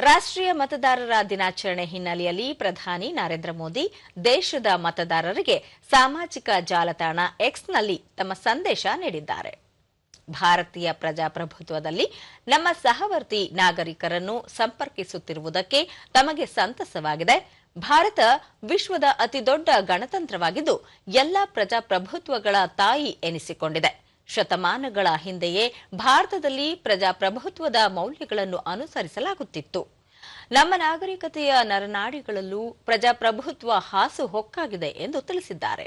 ರಾಷ್ಟ್ರೀಯ ಮತದಾರರ ದಿನಾಚರಣೆ ಹಿನ್ನೆಲೆಯಲ್ಲಿ ಪ್ರಧಾನಿ ನರೇಂದ್ರ ಮೋದಿ ದೇಶದ ಮತದಾರರಿಗೆ ಸಾಮಾಜಿಕ ಜಾಲತಾಣ ಎಕ್ಸ್ನಲ್ಲಿ ತಮ್ಮ ಸಂದೇಶ ನೀಡಿದ್ದಾರೆ. ಭಾರತೀಯ ಪ್ರಜಾಪ್ರಭುತ್ವದಲ್ಲಿ ನಮ್ಮ ಸಹವರ್ತಿ ನಾಗರಿಕರನ್ನು ಸಂಪರ್ಕಿಸುತ್ತಿರುವುದಕ್ಕೆ ತಮಗೆ ಸಂತಸವಾಗಿದೆ. ಭಾರತ ವಿಶ್ವದ ಅತಿದೊಡ್ಡ ಗಣತಂತ್ರವಾಗಿದ್ದು, ಎಲ್ಲ ಪ್ರಜಾಪ್ರಭುತ್ವಗಳ ತಾಯಿ ಎನಿಸಿಕೊಂಡಿದೆ. ಶತಮಾನಗಳ ಹಿಂದೆಯೇ ಭಾರತದಲ್ಲಿ ಪ್ರಜಾಪ್ರಭುತ್ವದ ಮೌಲ್ಯಗಳನ್ನು ಅನುಸರಿಸಲಾಗುತ್ತಿತ್ತು. ನಮ್ಮ ನಾಗರಿಕತೆಯ ನರನಾಡಿಗಳಲ್ಲೂ ಪ್ರಜಾಪ್ರಭುತ್ವ ಹಾಸು ಹೊಕ್ಕಾಗಿದೆ ಎಂದು ತಿಳಿಸಿದ್ದಾರೆ.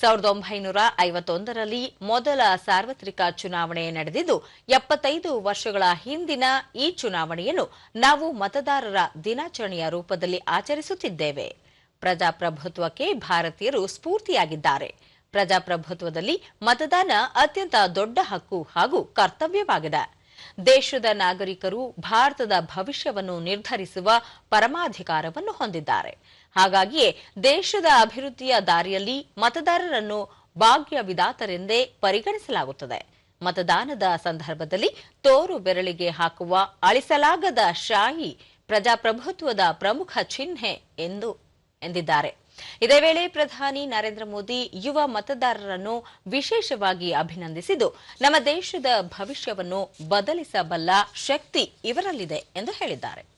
ಸಾವಿರದ ಒಂಬೈನೂರ ಐವತ್ತೊಂದರಲ್ಲಿ ಮೊದಲ ಸಾರ್ವತ್ರಿಕ ಚುನಾವಣೆ ನಡೆದಿದ್ದು, ಎಪ್ಪತ್ತೈದು ವರ್ಷಗಳ ಹಿಂದಿನ ಈ ಚುನಾವಣೆಯನ್ನು ನಾವು ಮತದಾರರ ದಿನಾಚರಣೆಯ ರೂಪದಲ್ಲಿ ಆಚರಿಸುತ್ತಿದ್ದೇವೆ. ಪ್ರಜಾಪ್ರಭುತ್ವಕ್ಕೆ ಭಾರತೀಯರು ಸ್ಫೂರ್ತಿಯಾಗಿದ್ದಾರೆ. ಪ್ರಜಾಪ್ರಭುತ್ವದಲ್ಲಿ ಮತದಾನ ಅತ್ಯಂತ ದೊಡ್ಡ ಹಕ್ಕು ಹಾಗೂ ಕರ್ತವ್ಯವಾಗಿದೆ. ದೇಶದ ನಾಗರಿಕರು ಭಾರತದ ಭವಿಷ್ಯವನ್ನು ನಿರ್ಧರಿಸುವ ಪರಮಾಧಿಕಾರವನ್ನು ಹೊಂದಿದ್ದಾರೆ. ಹಾಗಾಗಿಯೇ ದೇಶದ ಅಭಿವೃದ್ಧಿಯ ದಾರಿಯಲ್ಲಿ ಮತದಾರರನ್ನು ಭಾಗ್ಯ ವಿಧಾತರೆಂದೇ ಪರಿಗಣಿಸಲಾಗುತ್ತದೆ. ಮತದಾನದ ಸಂದರ್ಭದಲ್ಲಿ ತೋರು ಬೆರಳಿಗೆ ಹಾಕುವ ಅಳಿಸಲಾಗದ ಶಾಹಿ ಪ್ರಜಾಪ್ರಭುತ್ವದ ಪ್ರಮುಖ ಚಿಹ್ನೆ ಎಂದು ಎಂದಿದ್ದಾರೆ. ಇದೇ ವೇಳೆ ಪ್ರಧಾನಿ ನರೇಂದ್ರ ಮೋದಿ ಯುವ ಮತದಾರರನ್ನು ವಿಶೇಷವಾಗಿ ಅಭಿನಂದಿಸಿದ್ದು, ನಮ್ಮ ದೇಶದ ಭವಿಷ್ಯವನ್ನು ಬದಲಿಸಬಲ್ಲ ಶಕ್ತಿ ಇವರಲ್ಲಿದೆ ಎಂದು ಹೇಳಿದ್ದಾರೆ.